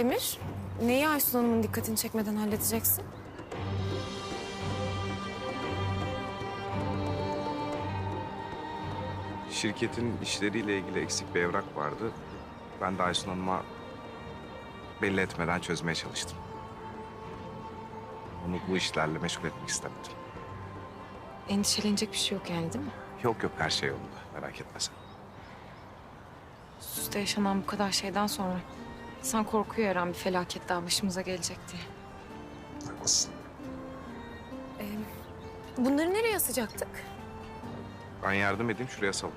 Demir, neyi Aysun Hanım'ın dikkatini çekmeden halledeceksin? Şirketin işleriyle ilgili eksik bir evrak vardı. Ben de Aysun Hanım'a belli etmeden çözmeye çalıştım. Onu bu işlerle meşgul etmek istemedim. Endişelenecek bir şey yok yani değil mi? Yok yok her şey yolunda. Merak etme sen. Üst yaşanan bu kadar şeyden sonra insan korkuyor her an bir felaket daha başımıza gelecek diye. Haklısın. Bunları nereye asacaktık? Ben yardım edeyim şuraya salın.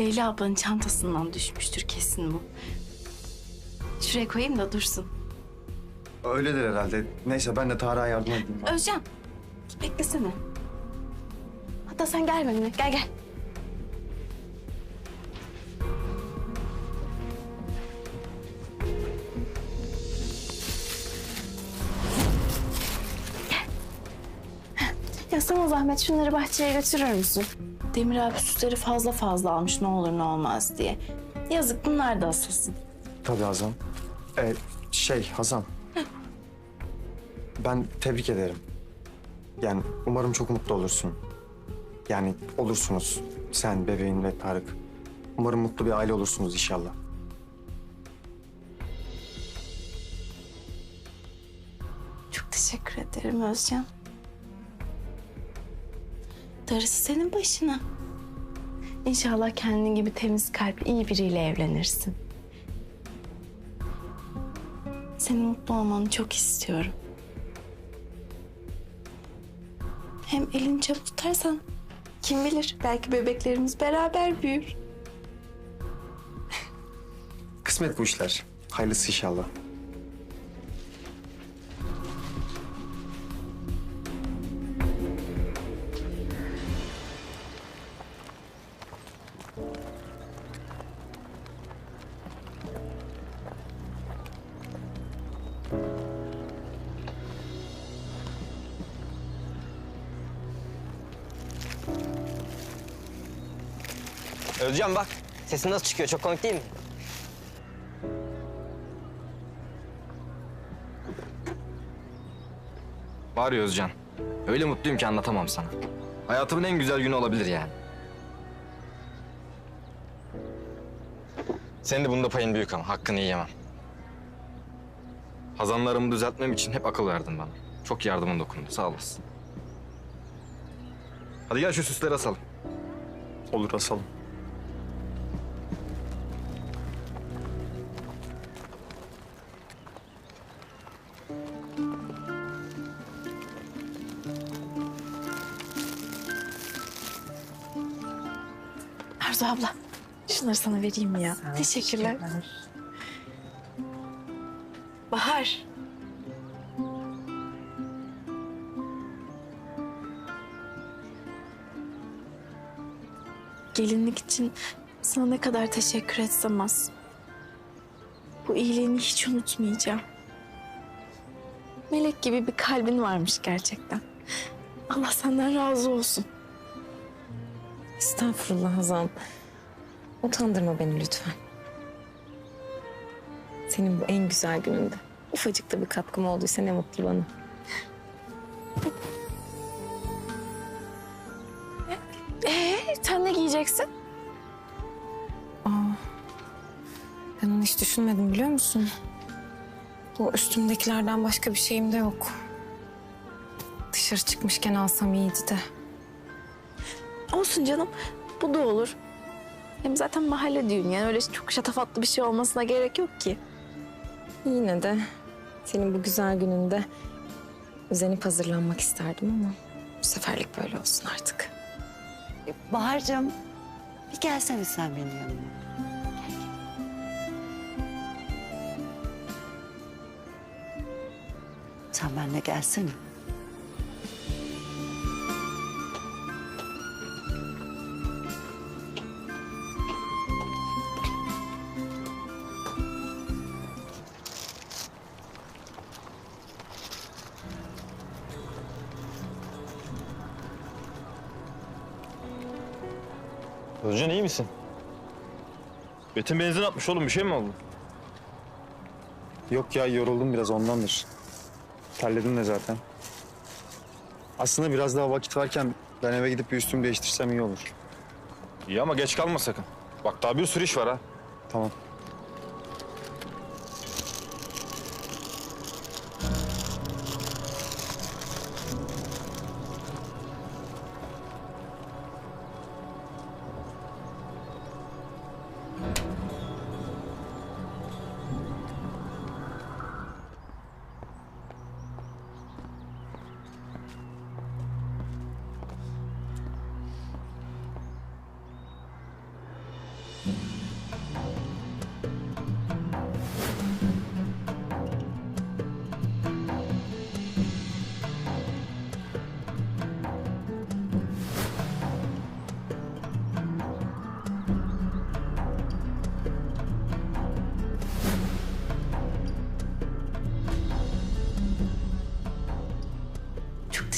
Leyla ablanın çantasından düşmüştür kesin bu. Şuraya koyayım da dursun. Öyledir herhalde. Neyse ben de Tarık'a yardım edeyim. Özcan, beklesene. Hatta sen gel benimle, gel gel. Gel. Ya sana zahmet şunları bahçeye götürür müsün? Demir abi süsleri fazla fazla almış ne olur ne olmaz diye. Yazık bunlar da asılsın. Tabii Hazan. Ee, şey Hazan. Ben tebrik ederim. Yani umarım çok mutlu olursun. Yani olursunuz. Sen, bebeğin ve Tarık. Umarım mutlu bir aile olursunuz inşallah. Çok teşekkür ederim Özcan. Darısı senin başına. İnşallah kendin gibi temiz kalpli iyi biriyle evlenirsin. Senin mutlu olmanı çok istiyorum. Hem elini çabuk tutarsan kim bilir belki bebeklerimiz beraber büyür. Kısmet bu işler. Hayırlısı inşallah. Özcan bak. Sesin nasıl çıkıyor? Çok komik değil mi? Var ya Özcan. Öyle mutluyum ki anlatamam sana. Hayatımın en güzel günü olabilir yani. Senin de bunda payın büyük ama hakkını yiyemem. Hazanlarımı düzeltmem için hep akıl verdin bana. Çok yardımın dokundu. Sağ olasın. Hadi gel şu süsleri asalım. Olur asalım. Arzu abla şunları sana vereyim ya? Teşekkürler. Bahar. Gelinlik için sana ne kadar teşekkür etsem az. Bu iyiliğini hiç unutmayacağım. Melek gibi bir kalbin varmış gerçekten. Allah senden razı olsun. Estağfurullah Hazan. Utandırma beni lütfen. Senin bu en güzel gününde. Ufacık da bir katkım olduysa ne mutlu bana. Ee, sen ne giyeceksin? Ben onu hiç düşünmedim biliyor musun? Bu üstümdekilerden başka bir şeyim de yok. Dışarı çıkmışken alsam iyiydi de. Olsun canım. Bu da olur. Hem zaten mahalle düğünü yani öyle çok şatafatlı bir şey olmasına gerek yok ki. Yine de senin bu güzel gününde özenip hazırlanmak isterdim ama bu seferlik böyle olsun artık. E, Bahar'cığım bir gelsene sen benim yanıma. Sen benimle gelsene. Özcan iyi misin? Betim benzin atmış oğlum bir şey mi oldu? Yok ya yoruldum biraz ondandır. Terledim de zaten. Aslında biraz daha vakit varken ben eve gidip bir üstümü değiştirsem iyi olur. İyi ama geç kalma sakın. Bak daha bir sürü iş var ha. Tamam.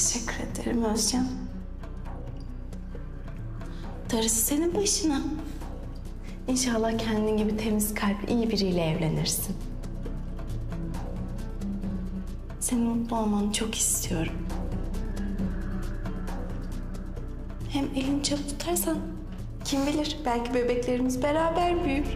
Teşekkür ederim Özcan. Darısı senin başına. İnşallah kendin gibi temiz kalpli iyi biriyle evlenirsin. Senin mutlu olmanı çok istiyorum. Hem elini çabuk tutarsan kim bilir belki bebeklerimiz beraber büyür.